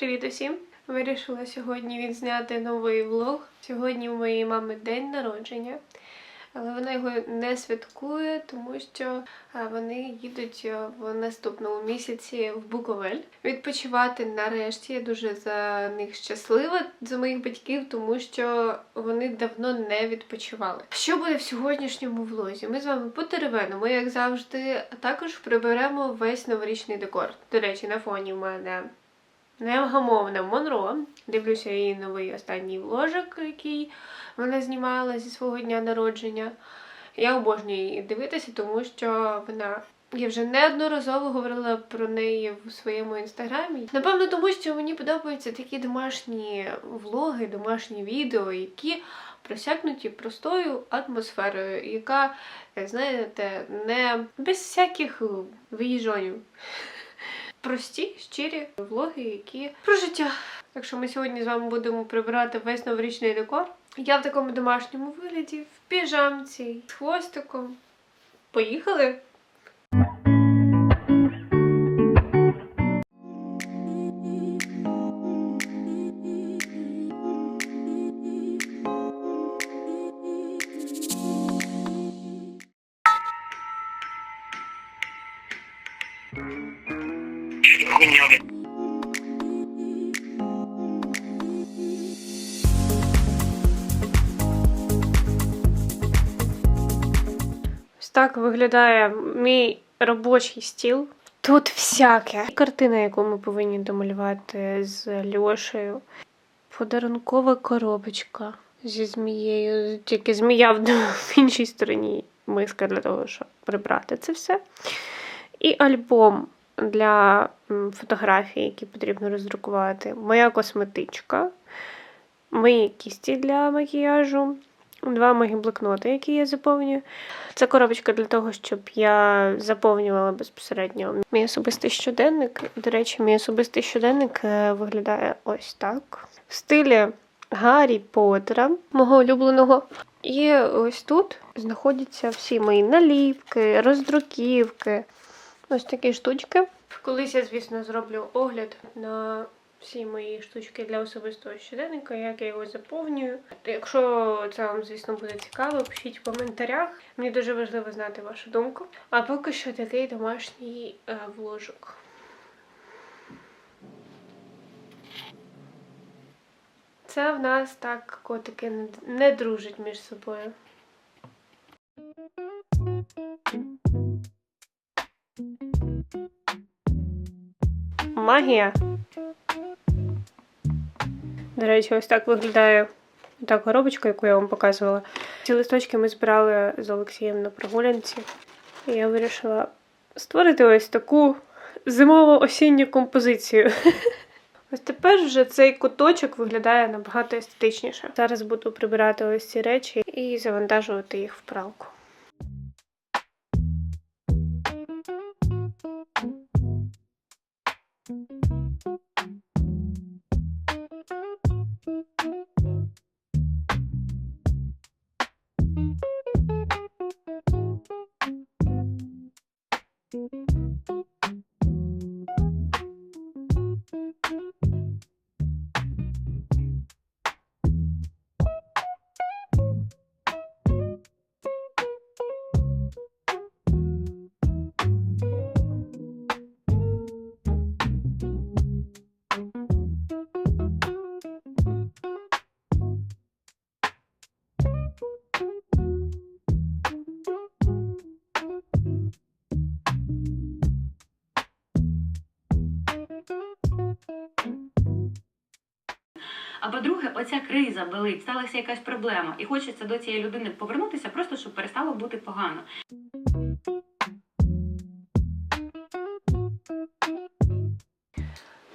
Привіт усім! Вирішила сьогодні відзняти новий влог. Сьогодні у моєї мами день народження, але вона його не святкує, тому що вони їдуть в наступному місяці в Буковель відпочивати нарешті. Я дуже за них щаслива за моїх батьків, тому що вони давно не відпочивали. Що буде в сьогоднішньому влозі? Ми з вами потеревенимо, як завжди, а також приберемо весь новорічний декор. До речі, на фоні в мене невгамовна Монро. Дивлюся її новий останній вложик, який вона знімала зі свого дня народження. Я обожнюю її дивитися, тому що вона. Я вже неодноразово говорила про неї в своєму інстаграмі. Напевно, тому що мені подобаються такі домашні влоги, домашні відео, які просякнуті простою атмосферою, яка, знаєте, не без всяких виїжджонів прості, щирі влоги, які про життя. Так ми сьогодні з вами будемо прибирати весь новорічний декор. Я в такому домашньому вигляді, в піжамці, з хвостиком. Поїхали! Виглядає мій робочий стіл. Тут всяке. Картина, яку ми повинні домалювати з Льошею. Подарункова коробочка зі змією. Тільки змія в в іншій стороні миска для того, щоб прибрати це все. І альбом для фотографій, які потрібно роздрукувати. Моя косметичка, мої кісті для макіяжу, два мої блокноти, які я заповнюю. Це коробочка для того, щоб я заповнювала безпосередньо мій особистий щоденник. До речі, мій особистий щоденник е, виглядає ось так. В стилі Гаррі Поттера, мого улюбленого. І ось тут знаходяться всі мої наліпки, роздруківки, ось такі штучки. Колись я, звісно, зроблю огляд на всі мої штучки для особистого щоденника, як я його заповнюю. Якщо це вам, звісно, буде цікаво, пишіть в коментарях. Мені дуже важливо знати вашу думку. А поки що такий домашній е, вложок. Це в нас так котики не, дружать між собою. Магія. До речі, ось так виглядає та коробочка, яку я вам показувала. Ці листочки ми збирали з Олексієм на прогулянці. І я вирішила створити ось таку зимово-осінню композицію. Ось тепер вже цей куточок виглядає набагато естетичніше. Зараз буду прибирати ось ці речі і завантажувати їх в пралку. Оця криза болить, сталася якась проблема, і хочеться до цієї людини повернутися, просто щоб перестало бути погано.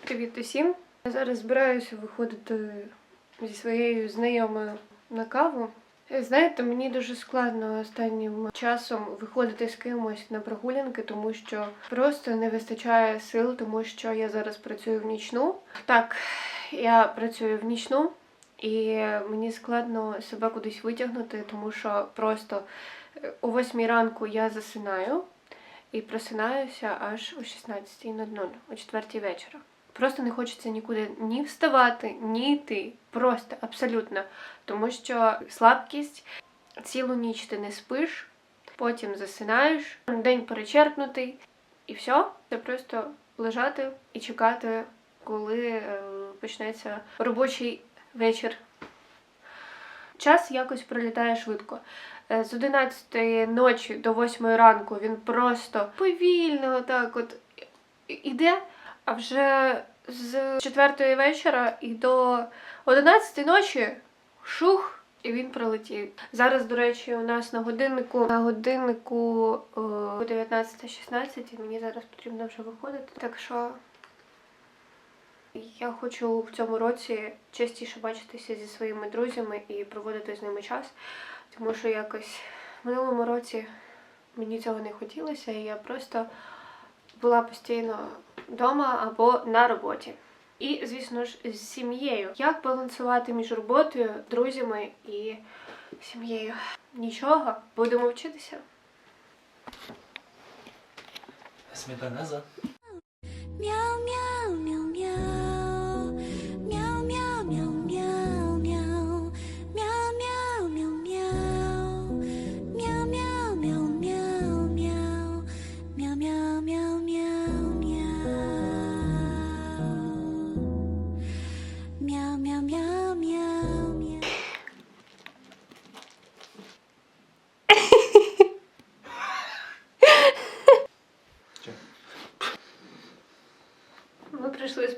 Привіт усім! Я зараз збираюся виходити зі своєю знайомою на каву. Знаєте, мені дуже складно останнім часом виходити з кимось на прогулянки, тому що просто не вистачає сил, тому що я зараз працюю в нічну. Так, я працюю в нічну, і мені складно себе кудись витягнути, тому що просто е, о 8 ранку я засинаю і просинаюся аж о 16.00, о 4 вечора. Просто не хочеться нікуди ні вставати, ні йти. Просто абсолютно. Тому що слабкість, цілу ніч ти не спиш, потім засинаєш, день перечеркнутий, і все. Це просто лежати і чекати, коли е, почнеться робочий вечір. Час якось пролітає швидко. Е, З 11 ночі до 8 ранку він просто повільно так от іде, а вже з 4 вечора і до 11 ночі шух, і він пролетів. Зараз, до речі, у нас на годиннику на годиннику е, 19.16, і мені зараз потрібно вже виходити. Так що я хочу в цьому році частіше бачитися зі своїми друзями і проводити з ними час, тому що якось в минулому році мені цього не хотілося, і я просто була постійно вдома або на роботі. І, звісно ж, з сім'єю. Як балансувати між роботою, друзями і сім'єю? Нічого, будемо вчитися. Сметана за. Meow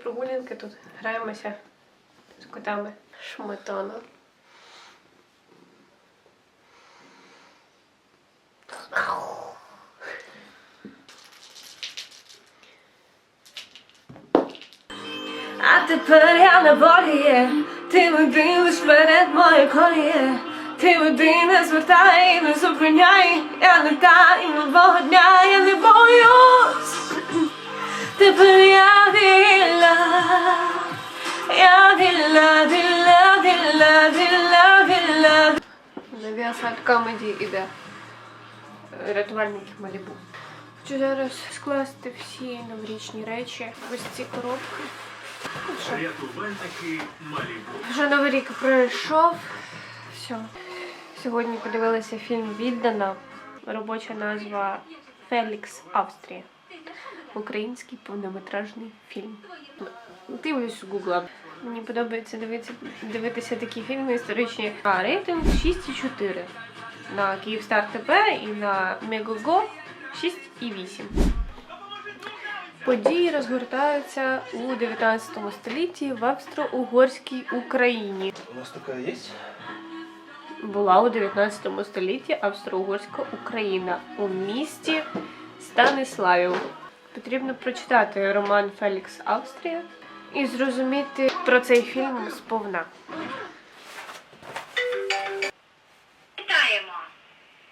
прогулянки тут, граємося з котами. Шметана. А тепер я на волі є. Ти один лиш перед моє коліє. Ти один не звертай, не зупиняй. Я не та і нового дня, я не боюсь. Тепер я вільна, я вільна, вільна, вільна, вільна, вільна. Нові комеді іде. Рятувальники Малібу. Хочу зараз скласти всі новорічні речі. Ось ці коробки. Рятувальники Малібу. Вже новий рік пройшов. Все. Сьогодні подивилася фільм Віддана. Робоча назва Фелікс Австрія. Український повнометражний фільм. Дивлюсь гугла. Мені подобається дивитися, дивитися такі фільми історичні. А рейтинг 6,4 на Київстар ТП і на Мегого 6,8. Події розгортаються у 19 столітті в Австро-Угорській Україні. У нас такая есть? Була у 19 столітті Австро-Угорська Україна у місті Станиславів. Потрібно прочитати роман Фелікс Австрія і зрозуміти про цей фільм сповна. Вітаємо!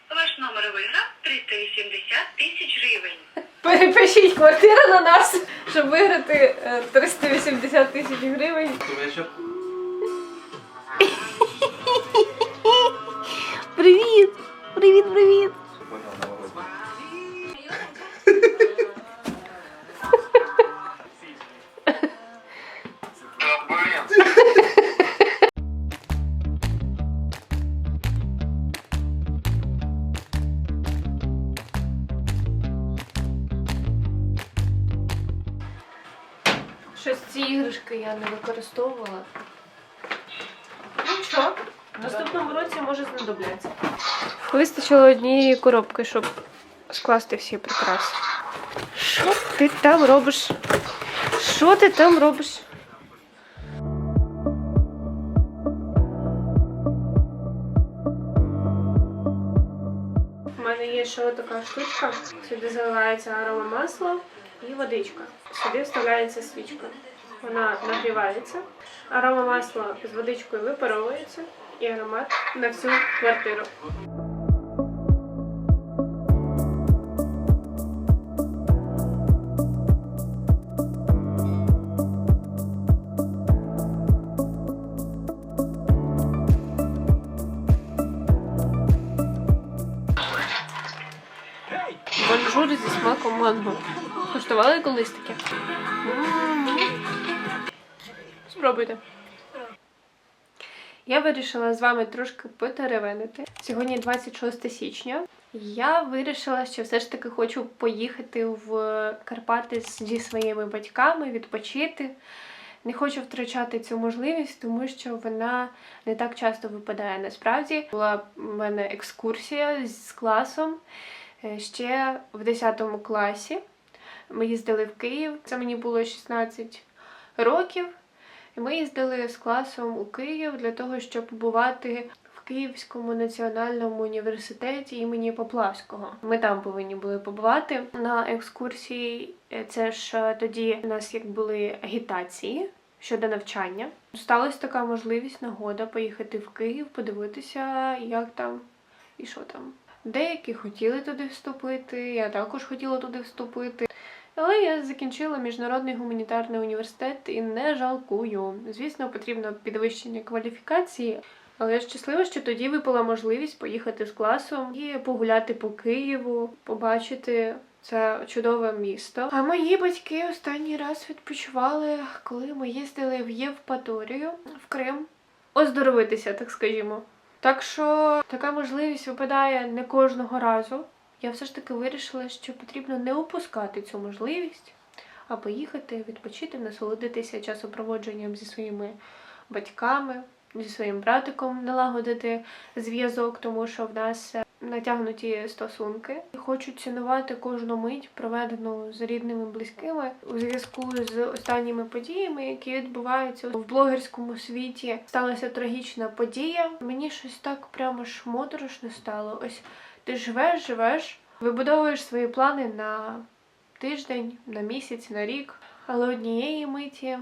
Ваш номер виграв 380 тисяч гривень. Перепишіть квартиру на нас, щоб виграти е, 380 тисяч гривень. Привіт! Привіт, привіт! Я не використовувала. Ну що, в наступному році може знадобляться. Вистачило однієї коробки, щоб скласти всі прикраси. Що ти там робиш? Що ти там робиш? У мене є ще така штучка. Сюди заливається аромамасло і водичка. Сюди вставляється свічка. Вона нагрівається, аромамасло з водичкою випаровується і аромат на всю квартиру. Бонжур зі смаком манго. Куштували колись таке? Спробуйте. Я вирішила з вами трошки потеревенити. Сьогодні 26 січня. Я вирішила, що все ж таки хочу поїхати в Карпати зі своїми батьками, відпочити. Не хочу втрачати цю можливість, тому що вона не так часто випадає. Насправді була в мене екскурсія з класом е, ще в 10 класі. Ми їздили в Київ. Це мені було 16 років. І ми їздили з класом у Київ для того, щоб побувати в Київському національному університеті імені Поплавського. Ми там повинні були побувати на екскурсії. Е, Це ж е, тоді у нас як були агітації щодо навчання. Сталася така можливість, нагода поїхати в Київ, подивитися, як там і що там. Деякі хотіли туди вступити, я також хотіла туди вступити. Але я закінчила міжнародний гуманітарний університет і не жалкую. Звісно, потрібно підвищення кваліфікації. Але я щаслива, що тоді випала можливість поїхати з класом і погуляти по Києву, побачити це чудове місто. А мої батьки останній раз відпочивали, коли ми їздили в Євпаторію в Крим. Оздоровитися, так скажімо. Так що така можливість випадає не кожного разу. Я все ж таки вирішила, що потрібно не упускати цю можливість, а поїхати, відпочити, насолодитися часопроводженням зі своїми батьками, зі своїм братиком, налагодити зв'язок, тому що в нас е, натягнуті стосунки. І Хочу цінувати кожну мить, проведену з рідними близькими у зв'язку з останніми подіями, які відбуваються в блогерському світі. Сталася трагічна подія. Мені щось так прямо ж моторошно стало. Ось ти живеш, живеш, вибудовуєш свої плани на тиждень, на місяць, на рік, але однієї миті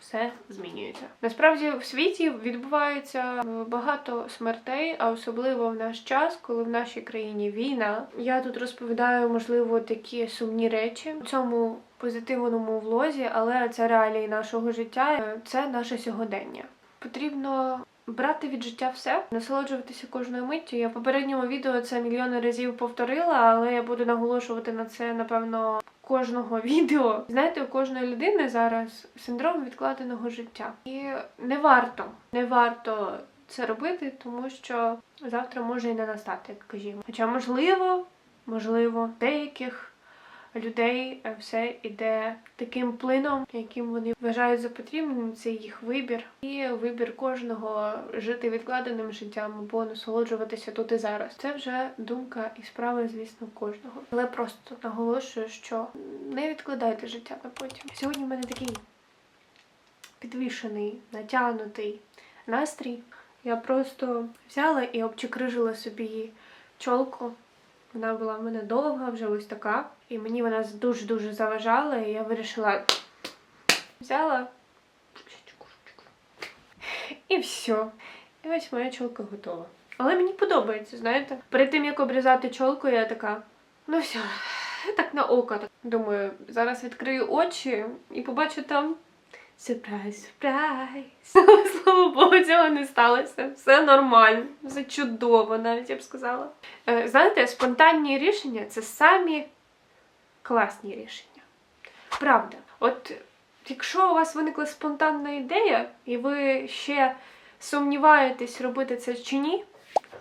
все змінюється. Насправді в світі відбувається багато смертей, а особливо в наш час, коли в нашій країні війна. Я тут розповідаю, можливо, такі сумні речі у цьому позитивному влозі, але це реалії нашого життя, це наше сьогодення. Потрібно брати від життя все, насолоджуватися кожною миттю. Я в попередньому відео це мільйони разів повторила, але я буду наголошувати на це, напевно, кожного відео. Знаєте, у кожної людини зараз синдром відкладеного життя. І не варто, не варто це робити, тому що завтра може і не настати, як кажімо. Хоча, можливо, можливо, деяких людей е, все іде таким плином, яким вони вважають за потрібним. Це їх вибір. І вибір кожного жити відкладеним життям або насолоджуватися тут і зараз. Це вже думка і справа, звісно, кожного. Але просто наголошую, що не відкладайте життя на потім. Сьогодні в мене такий підвішений, натягнутий настрій. Я просто взяла і обчекрижила собі чолку. Вона була в мене довга, вже ось така. І мені вона дуже-дуже заважала, і я вирішила взяла і все. І ось моя чолка готова. Але мені подобається, знаєте. Перед тим як обрізати чолку, я така, ну все, так на око. Думаю, зараз відкрию очі і побачу там сюрприз, сюрприз. Слава Богу, цього не сталося. Все нормально, все чудово, навіть я б сказала. Е, Знаєте, спонтанні рішення це самі класні рішення. Правда. От якщо у вас виникла спонтанна ідея, і ви ще сумніваєтесь, робити це чи ні,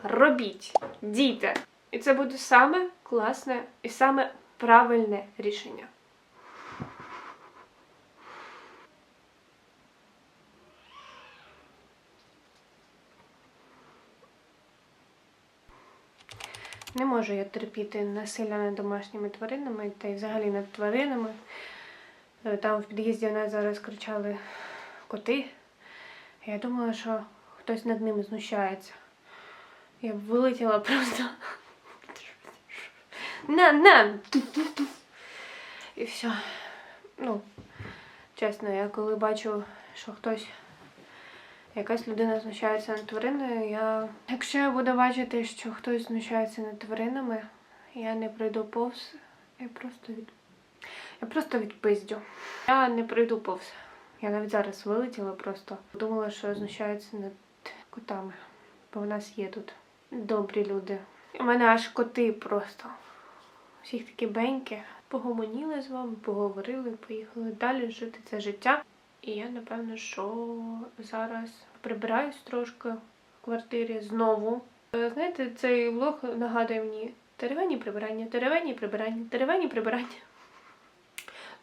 робіть, дійте. І це буде саме класне і саме правильне рішення. Не можу я терпіти насилля над домашніми тваринами та й взагалі над тваринами. Е, Там в під'їзді у нас зараз кричали коти. Я думала, що хтось над ними знущається. Я б вилетіла просто. На, на! І все. Ну, чесно, я коли бачу, що хтось, якась людина знущається над твариною, я. Якщо я буду бачити, що хтось знущається над тваринами, я не пройду повз, я просто від. Я просто відпиздю. Я не пройду повз. Я навіть зараз вилетіла просто. Думала, що знущаються над котами. Бо в нас є тут добрі люди. У мене аж коти просто. Всіх такі беньки. Погомоніли з вами, поговорили, поїхали далі жити це життя. І я напевно, що зараз прибираюсь трошки в квартирі знову. Е, Знаєте, цей влог нагадує мені теревені прибирання, теревені прибирання, теревені прибирання.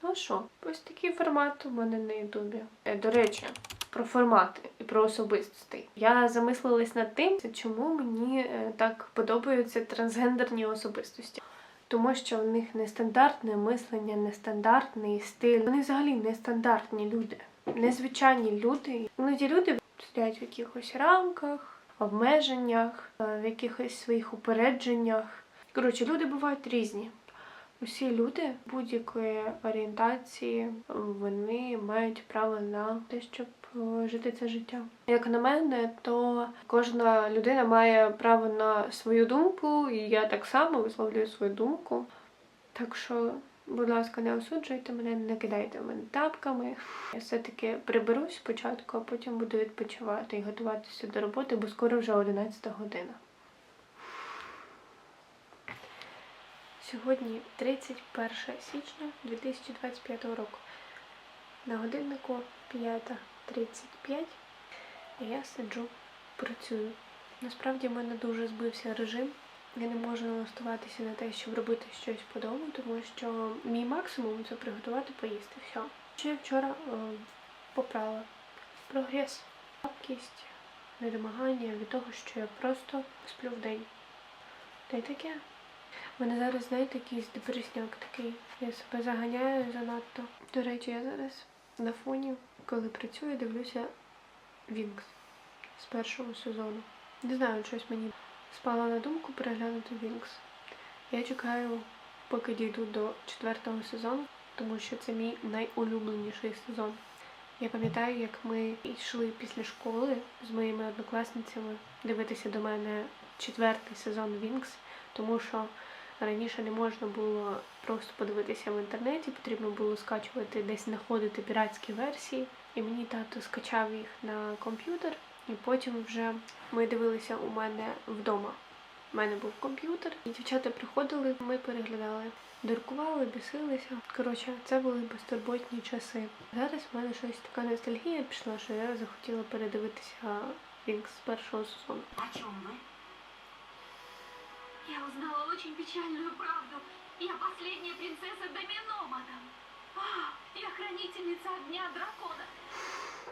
Ну що, ось такий формат у мене на Ютубі. Е, До речі, про формати і про особистостей. Я замислилась над тим, чому мені е, так подобаються трансгендерні особистості. Тому що в них нестандартне мислення, нестандартний стиль. Вони взагалі нестандартні люди, незвичайні люди. Іноді люди сидять в якихось рамках, обмеженнях, е, в якихось своїх упередженнях. Коротше, люди бувають різні. Усі люди будь-якої орієнтації вони мають право на те, щоб е, жити це життя. Як на мене, то кожна людина має право на свою думку, і я так само висловлюю свою думку. Так що, будь ласка, не осуджуйте мене, не кидайте мене тапками. Я все-таки приберусь спочатку, а потім буду відпочивати і готуватися до роботи, бо скоро вже 11 година. Сьогодні 31 січня 2025 року. На годиннику 5.35 і я сиджу, працюю. Насправді в мене дуже збився режим. Я не можу налаштуватися на те, щоб робити щось по дому, тому що мій максимум це приготувати поїсти. Все. Ще я вчора е, попрала прогрес, слабкість, недомагання від того, що я просто сплю в день. Та й таке. У мене зараз, знаєте, якийсь депресняк такий. Я себе заганяю занадто. До речі, я зараз на фоні, коли працюю, дивлюся Вінкс з першого сезону. Не знаю, щось мені спало на думку переглянути Вінкс. Я чекаю, поки дійду до четвертого сезону, тому що це мій найулюбленіший сезон. Я пам'ятаю, як ми йшли після школи з моїми однокласницями дивитися до мене четвертий сезон Вінкс, тому що Раніше не можна було просто подивитися в інтернеті, потрібно було скачувати десь знаходити піратські версії. І мені тато скачав їх на комп'ютер, і потім вже ми дивилися у мене вдома. У мене був комп'ютер, і дівчата приходили, ми переглядали, дуркували, бісилися. Коротше, це були безтурботні часи. Зараз в мене щось така ностальгія пішла, що я захотіла передивитися Вінкс з першого сезону. О чому ви? Я узнала очень печальную правду. Я последняя принцесса Домино, мадам. А, я хранительница огня дракона.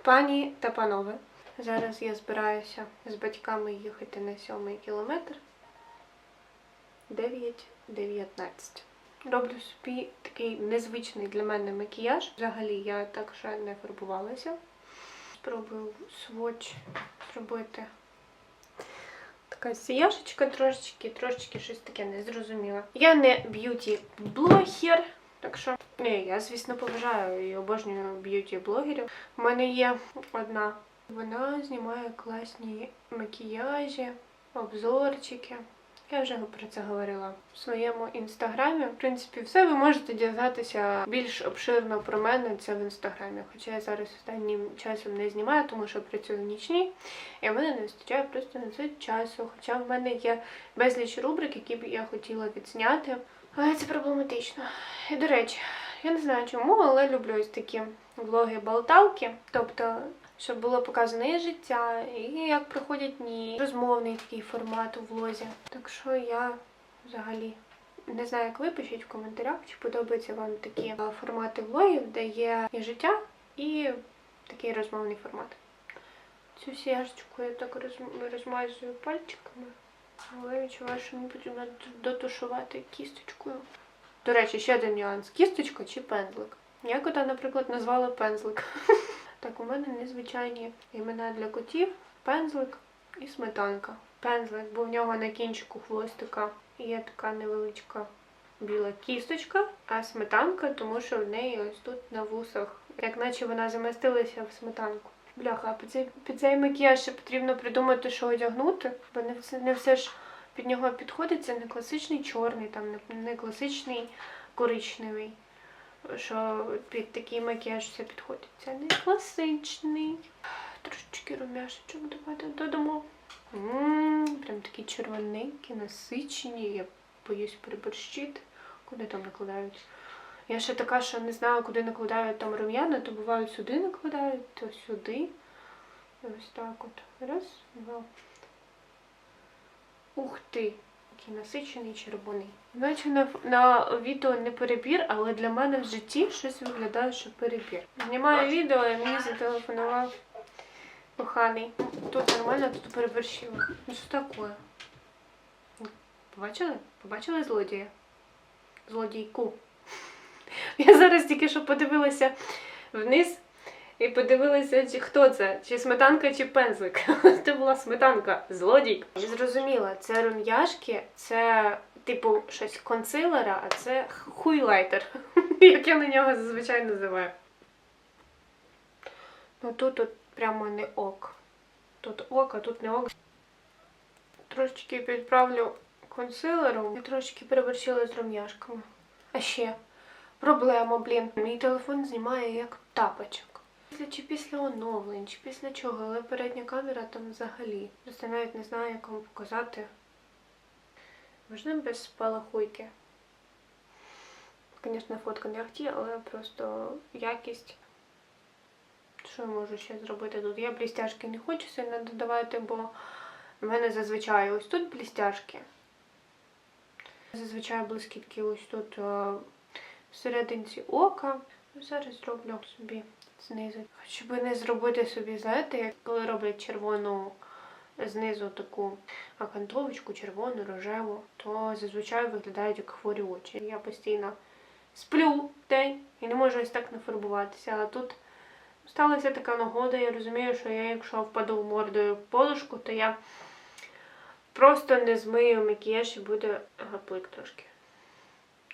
Пані та панове, зараз я збираюся з батьками їхати на сьомий кілометр. 9.19. Роблю собі такий незвичний для мене макіяж. Взагалі я так ще не фарбувалася. Спробую сводч зробити. Така сіяшечка трошечки, трошечки щось таке незрозуміле. Я не б'юті-блогер, так що ні, я, звісно, поважаю і обожнюю б'юті-блогерів. У мене є одна. Вона знімає класні макіяжі, обзорчики. Я вже про це говорила в своєму інстаграмі. В принципі, все ви можете дізнатися більш обширно про мене це в інстаграмі. Хоча я зараз останнім часом не знімаю, тому що працюю в нічній, і в мене не вистачає просто на це часу. Хоча в мене є безліч рубрик, які б я хотіла відзняти. Але це проблематично. І до речі, я не знаю чому, але люблю ось такі влоги-болталки. Тобто, щоб було показано і життя, і як проходять дні, розмовний такий формат у влозі. Так що я взагалі не знаю, як ви пишіть в коментарях, чи подобаються вам такі формати влогів, де є і життя, і такий розмовний формат. Цю сіяшечку я так розмазую пальчиками, але відчуваю, що мені потрібно дотушувати кісточкою. До речі, ще один нюанс: кісточка чи пензлик. Я кота, наприклад, назвала пензлик. Так, у мене незвичайні імена для котів: пензлик і сметанка. Пензлик, бо в нього на кінчику хвостика є така невеличка біла кісточка, а сметанка, тому що в неї ось тут на вусах, як наче вона замістилася в сметанку. Бляха, під цей, під цей макіяж ще потрібно придумати, що одягнути, бо не все, не все ж під нього підходить. Це не класичний чорний, там не класичний коричневий. Що під такий макіяж все підходить. Це не класичний. Трошечки румяшечок давайте додамо. Прям такі червоненькі, насичені. Я боюсь переборщити. Куди там накладають? Я ще така, що не знаю, куди накладають там рум'яна, то бувають сюди накладають, то сюди. І ось так от. Раз, два. Ух ти! Який насичений червоний. Наче на, на відео не перебір, але для мене в житті щось виглядає, що перебір. Знімаю відео, і мені зателефонував коханий. Тут нормально, тут переборщила. Ну що таке? Побачили? Побачили злодія? Злодійку. Я зараз тільки що подивилася вниз і подивилася, чи хто це, чи сметанка, чи пензлик. Це була сметанка, злодій. Я зрозуміла, це рум'яшки, це типу щось консилера, а це хуйлайтер, як я на нього зазвичай називаю. Ну тут от прямо не ок. Тут ок, а тут не ок. Трошечки підправлю консилером і трошечки переборщила з рум'яшками. А ще проблема, блін. Мій телефон знімає як тапочок. Після чи після оновлень, чи після чого, але передня камера там взагалі. Просто навіть не знаю, як вам показати. Можна без спалахуйки? Звісно, фотка не ахті, але просто якість. Що я можу ще зробити тут? Я блістяшки не хочу сильно додавати, бо в мене зазвичай ось тут блістяшки. Зазвичай блискітки ось тут всерединці ока. Зараз зроблю собі знизу. Щоб не зробити собі, знаєте, як коли роблять червону знизу таку акантовочку, червону, рожеву, то зазвичай виглядають як хворі очі. Я постійно сплю день і не можу ось так нафарбуватися. А тут сталася така нагода, я розумію, що я, якщо впаду мордою в подушку, то я просто не змию макіяж і буде гаплик трошки.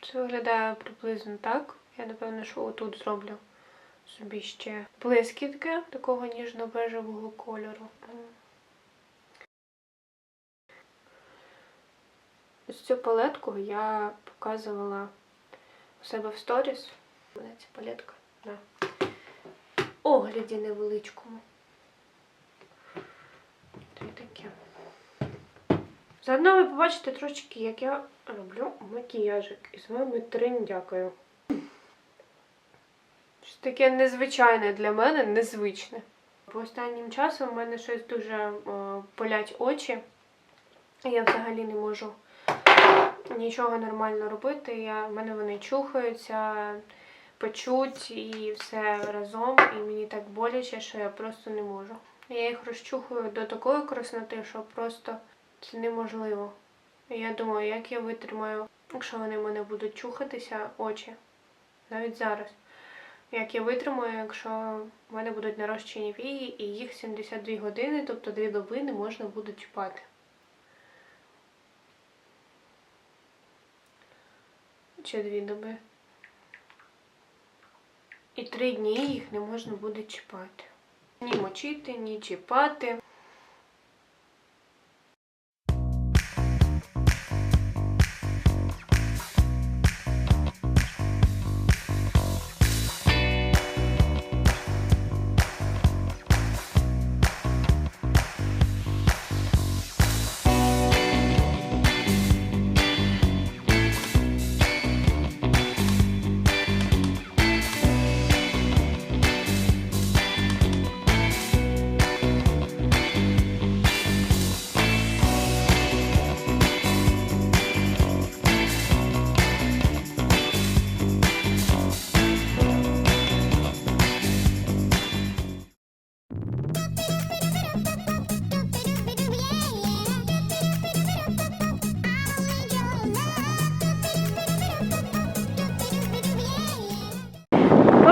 Це виглядає приблизно так. Я напевно, що отут зроблю собі ще блискітки такого ніжно-бежевого кольору. Ось цю палетку я показувала у себе в сторіс. У мене ця палетка на огляді невеличкому. Та таке. Заодно ви побачите трошки, як я роблю макіяжик. І з вами. Щось таке незвичайне для мене, незвичне. По останнім часом в мене щось дуже болять очі. Я взагалі не можу нічого нормально робити. Я, в мене вони чухаються, печуть і все разом. І мені так боляче, що я просто не можу. Я їх розчухую до такої красноти, що просто це неможливо. І я думаю, як я витримаю, якщо вони в мене будуть чухатися, очі. Навіть зараз. Як я витримаю, якщо в мене будуть нарощені вії і їх 72 години, тобто 2 доби не можна буде чіпати. Чи 2 доби. І три дні їх не можна буде чіпати. Ні мочити, ні чіпати.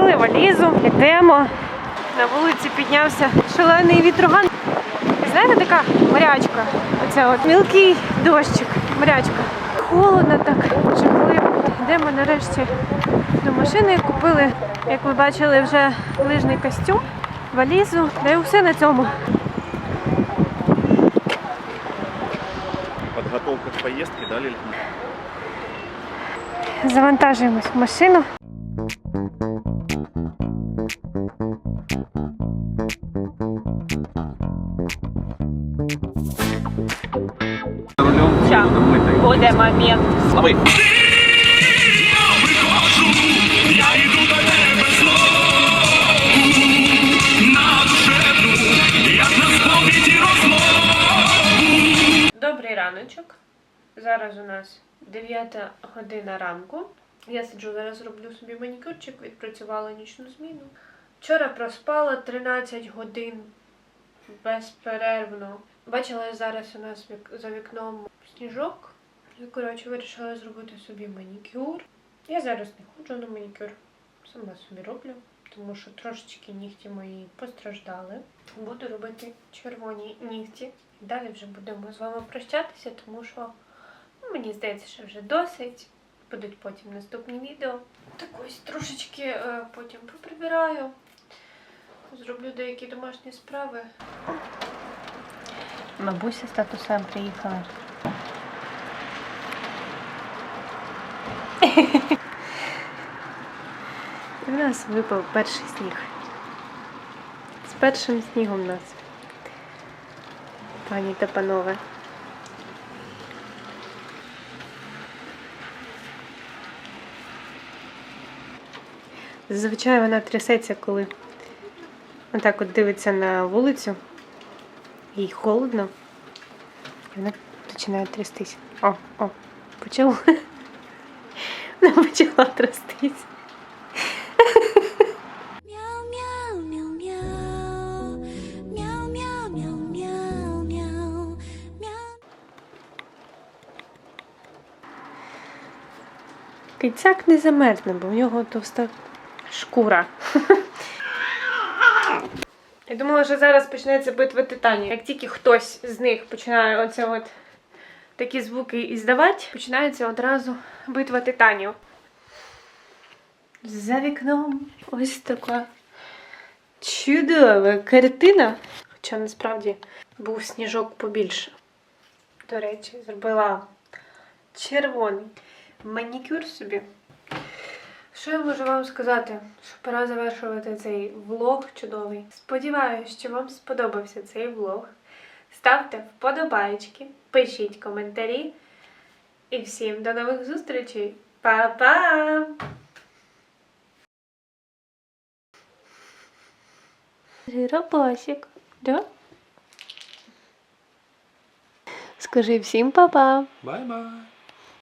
Купили валізу, йдемо. На вулиці піднявся шалений вітроган. Знаєте, така морячка. Оця от мілкий дощик, морячка. Холодно так, жахливо. Йдемо нарешті до машини. Купили, як ви бачили, вже лижний костюм, валізу. Да і все на цьому. Подготовка к поездке, да, Лиль? Завантажуємось в машину. прийде момент. Лови. Добрий раночок. Зараз у нас 9 година ранку. Я сиджу, зараз роблю собі манікюрчик, відпрацювала нічну зміну. Вчора проспала 13 годин безперервно. Бачила зараз у нас за вікном сніжок. І, коротше, вирішила зробити собі манікюр. Я зараз не ходжу на манікюр, сама собі роблю, тому що трошечки нігті мої постраждали. Буду робити червоні нігті. Далі вже будемо з вами прощатися, тому що ну, мені здається, що вже досить. Будуть потім наступні відео. Так ось трошечки е, потім поприбираю. Зроблю деякі домашні справи. Бабуся з татусем приїхали. І в нас випав перший сніг. З першим снігом нас. Пані та панове. Зазвичай вона трясеться, коли отак от дивиться на вулицю. Їй холодно. І вона починає трястись. О, о, почала. Мяу, мяу. Мяу. Кицяк не замерзне, бо в нього товста шкура. Я думала, що зараз почнеться битва титанів. Як тільки хтось з них починає оце от такі звуки іздавати, починається одразу битва титанів. За вікном ось така чудова картина. Хоча насправді був сніжок побільше. До речі, зробила червоний манікюр собі. Що я можу вам сказати? Що пора завершувати цей влог чудовий. Сподіваюсь, що вам сподобався цей влог. Ставте вподобайки, пишіть коментарі. І всім до нових зустрічей. Па-па! Жиробасик, да? Скажи всім па-па! Бай-бай.